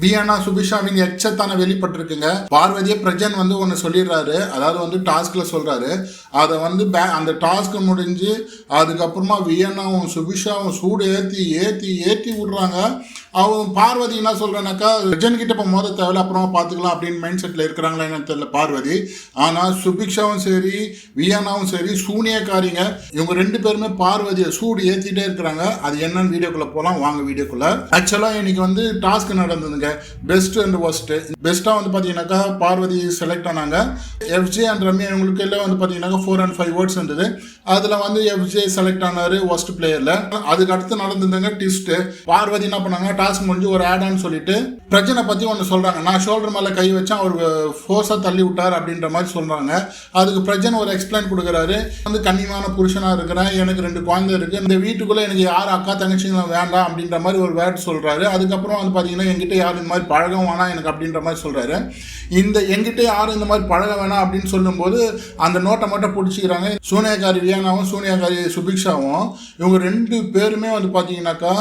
வியானா சுபிஷாவின் எச்சத்தான வெளிப்பட்டிருக்குங்க. பார்வதியே பிரஜன் வந்து ஒன்று சொல்லிடுறாரு. அதாவது வந்து டாஸ்கில் சொல்கிறாரு அதை வந்து பே அந்த டாஸ்க் முடிஞ்சு அதுக்கப்புறமா வியன்னாவும் சுபிஷாவும் சூடு ஏற்றி ஏற்றி ஏற்றி விடுறாங்க. அவன் பார்வதி என்ன சொல்றானாக்கா பிரஜன் கிட்ட இப்போ மோத தேவையில்ல அப்புறமா பார்த்துக்கலாம் அப்படின்னு மைண்ட் செட்டில் இருக்கிறாங்களா என்னன்னு தெரியல பார்வதி. ஆனால் சுபிக்ஷாவும் சரி வியானாவும் சரி சூனியக்காரிங்க இவங்க ரெண்டு பேருமே பார்வதியை சூடு ஏற்றிட்டே இருக்கிறாங்க. அது என்னன்னு வீடியோக்குள்ள போகலாம் வாங்க வீடியோக்குள்ள. ஆக்சுவலாக இன்னைக்கு வந்து டாஸ்க் நடந்ததுங்க. பெஸ்ட் அண்ட் ஒர்ஸ்ட் பெஸ்ட்டாக வந்து பார்த்தீங்கன்னாக்கா பார்வதி செலக்ட் ஆனாங்க. எஃப்ஜே அண்ட் ரம்யா இவங்களுக்கு எல்லாம் வந்து பார்த்தீங்கன்னாக்கா ஃபோர் அண்ட் ஃபைவ் வேர்ட்ஸ் இருந்தது. அதில் வந்து எஃப்ஜே செலக்ட் ஆனாரு ஒஸ்ட் பிளேயரில் அதுக்கு அடுத்து நடந்ததுங்க டிஸ்ட்டு பார்வதி என்ன பண்ணாங்க டாஸ்க் முடிஞ்சு ஒரு ஆடான்னு சொல்லிட்டு பிரச்சனை பற்றி ஒன்று சொல்கிறாங்க நான் ஷோல்டர் மேலே கை வச்சா அவர் uh, ஃபோர்ஸாக தள்ளி விட்டார் அப்படின்ற மாதிரி சொல்கிறாங்க அதுக்கு பிரஜன் ஒரு எக்ஸ்பிளைன் கொடுக்குறாரு. வந்து கண்ணியமான புருஷனாக இருக்கிறேன். எனக்கு ரெண்டு குழந்தை இருக்குது இந்த வீட்டுக்குள்ளே எனக்கு யார் அக்கா தங்கச்சிங்களும் வேண்டாம் அப்படின்ற மாதிரி ஒரு வேர்ட் சொல்கிறாரு அதுக்கப்புறம் வந்து பார்த்தீங்கன்னா எங்கிட்ட யார் இந்த மாதிரி பழகம் வேணாம் எனக்கு அப்படின்ற மாதிரி சொல்கிறாரு இந்த என்கிட்ட யாரும் இந்த மாதிரி பழக வேணாம் அப்படின்னு சொல்லும்போது அந்த நோட்டை மட்டும் பிடிச்சிக்கிறாங்க. சூனியாக்காரி வியானாவும் சூனியாக்காரி சுபிக்ஷாவும். இவங்க ரெண்டு பேருமே வந்து பார்த்தீங்கன்னாக்கா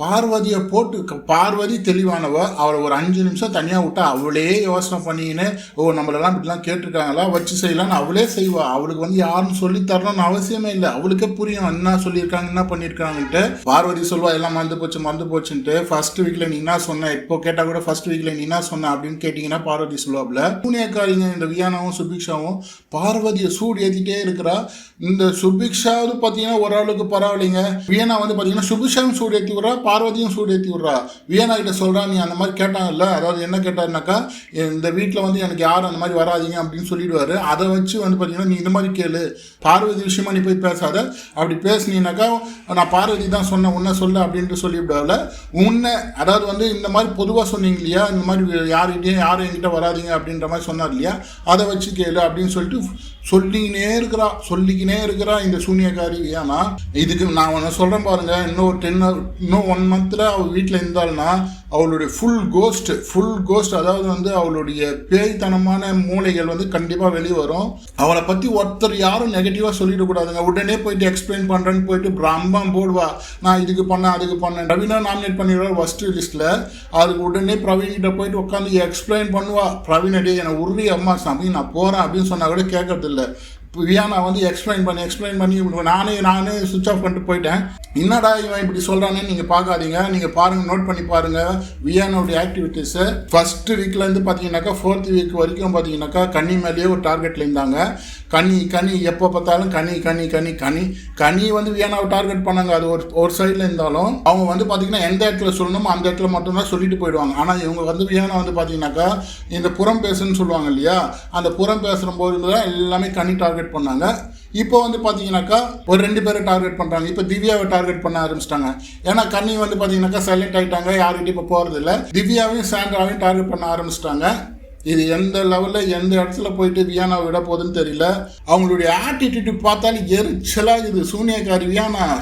பார்வதியை போட்டு பார்வதி தெளிவானவ அவளை ஒரு அஞ்சு நிமிஷம் தனியாக விட்டா அவளே யோசனை பண்ணிக்கின்னு ஓ நம்மளெல்லாம் இப்படிலாம் கேட்டிருக்காங்களா வச்சு செய்யலாம்னு அவளே செய்வா. அவளுக்கு வந்து யாரும் சொல்லி தரணும்னு அவசியமே இல்லை. அவளுக்கே புரியும் என்ன சொல்லியிருக்காங்க என்ன பண்ணியிருக்காங்கன்ட்டு. பார்வதி சொல்வா எல்லாம் மறந்து போச்சு மறந்து போச்சுன்ட்டு. ஃபர்ஸ்ட் வீக்கில் நீ என்ன சொன்ன? இப்போ கேட்டால் கூட ஃபர்ஸ்ட் வீக்கில் நீ என்ன சொன்ன? அப்படின்னு கேட்டிங்கன்னா பார்வதி சொல்லுவாப்ல. புண்ணியக்காரிங்க இந்த வியானாவும் சுபிக்ஷாவும் பார்வதியை சூடு ஏற்றிட்டே இருக்கிறா. இந்த சுபிக்ஷாவது பார்த்தீங்கன்னா ஓரளவுக்கு பரவாயில்லைங்க. வியனா வந்து பார்த்தீங்கன்னா சுபிக்ஷாவும் சூடு ஏற்றி விட்றா பார்வதியும் சூடு ஏற்றி விட்றா. வியனா கிட்ட சொல்றா நீ அந்த மாதிரி கேட்டாங்கல்ல அதாவது என்ன கேட்டாருனாக்கா இந்த வீட்டில் வந்து எனக்கு யாரும் அந்த மாதிரி வராதீங்க அப்படின்னு சொல்லிடுவார். அதை வச்சு வந்து பார்த்தீங்கன்னா நீ இந்த மாதிரி கேளு. பார்வதி விஷயமா நீ போய் பேசாத. அப்படி பேசுனீனாக்கா நான் பார்வதி தான் சொன்னேன் உன்னை சொல்ல அப்படின்ட்டு சொல்லிவிடாவில் உன்னை அதாவது வந்து இந்த மாதிரி பொதுவாக சொன்னீங்க இல்லையா இந்த மாதிரி யார்கிட்டையும் யாரும் என்கிட்ட வராதீங்க அப்படின்ற மாதிரி சொன்னார் இல்லையா அதை வச்சு கேளு அப்படின்னு சொல்லிட்டு சொல்லிக்கினே இருக்கிறா. சொல்லிக்கினே இருக்கிறா இந்த சூனியக்காரி. ஏன்னா இதுக்கு நான் ஒன்று சொல்கிறேன் பாருங்கள் இன்னொரு டென் இன்னொரு இன்னும் ஒன் மந்த்தில் அவள் வீட்டில் இருந்தாள்னா அவளுடைய ஃபுல் கோஸ்ட் ஃபுல் கோஸ்ட் அதாவது வந்து அவளுடைய பேய்த்தனமான மூளைகள் வந்து கண்டிப்பாக வெளியே வரும். அவளை பற்றி ஒருத்தர் யாரும் நெகட்டிவாக சொல்லிடக்கூடாதுங்க உடனே போயிட்டு எக்ஸ்பிளைன் பண்ணுறேன்னு போயிட்டு பிரம்பம் போடுவா. நான் இதுக்கு பண்ணேன் அதுக்கு பண்ணேன். ரவீனா நாமினேட் பண்ணிடுவார் ஃபஸ்ட்டு லிஸ்ட்டில் அதுக்கு உடனே பிரவீன்கிட்ட போயிட்டு உட்காந்து எக்ஸ்பிளைன் பண்ணுவா. பிரவீன் அடி என்னை உருவி அம்மா சாமி நான் போகிறேன் அப்படின்னு சொன்னால் கூட கேட்கறதில்ல. வியானா வந்து எக்ஸ்பிளைன் பண்ணி எக்ஸ்பிளைன் பண்ணி இப்படி நானே நானே சுவிச் ஆஃப் பண்ணிட்டு போயிட்டேன். என்னடா இவன் இப்படி சொல்கிறானே நீங்கள் பார்க்காதீங்க. நீங்கள் பாருங்கள் நோட் பண்ணி பாருங்கள் வியானோடைய ஆக்டிவிட்டீஸு ஃபர்ஸ்ட் வீக்லேருந்து பார்த்தீங்கன்னாக்கா ஃபோர்த் வீக் வரைக்கும் பார்த்தீங்கன்னாக்கா கனி மேலேயே ஒரு டார்கெட்டில் இருந்தாங்க. கனி கனி எப்போ பார்த்தாலும் கனி கனி கனி கனி. கனி வந்து வியானாவை டார்கெட் பண்ணாங்க. அது ஒரு ஒரு சைடில் இருந்தாலும் அவங்க வந்து பார்த்தீங்கன்னா எந்த இடத்துல சொல்லணுமோ அந்த இடத்துல மட்டும்தான் சொல்லிட்டு போயிடுவாங்க. ஆனால் இவங்க வந்து வியானா வந்து பார்த்தீங்கன்னாக்கா இந்த புறம் பேசுன்னு சொல்லுவாங்க இல்லையா? அந்த புறம் பேசுகிற போது தான் எல்லாமே கனி டார்கெட் பண்ணாங்க. இப்போ வந்து பார்த்தீங்கன்னாக்கா ஒரு ரெண்டு பேரை டார்கெட் பண்ணுறாங்க இப்போ திவ்யாவை டார்கெட் பண்ண ஆரம்பிச்சிட்டாங்க. ஏன்னா கண்ணி வந்து பார்த்தீங்கன்னாக்கா சைலண்ட் ஆகிட்டாங்க யார்கிட்டயும் இப்போ போகிறது இல்லை திவ்யாவையும் சாண்ட்ராவையும் டார்கெட் பண்ண ஆரம்பிச்சிட்டாங்க. இது எந்த லெவலில் எந்த இடத்துல போயிட்டு வியானா விட போகுதுன்னு தெரியல. அவங்களுடைய ஆட்டிடியூட் பார்த்தாலும் எரிச்சலாக இது சூனியக்காரி வியானா.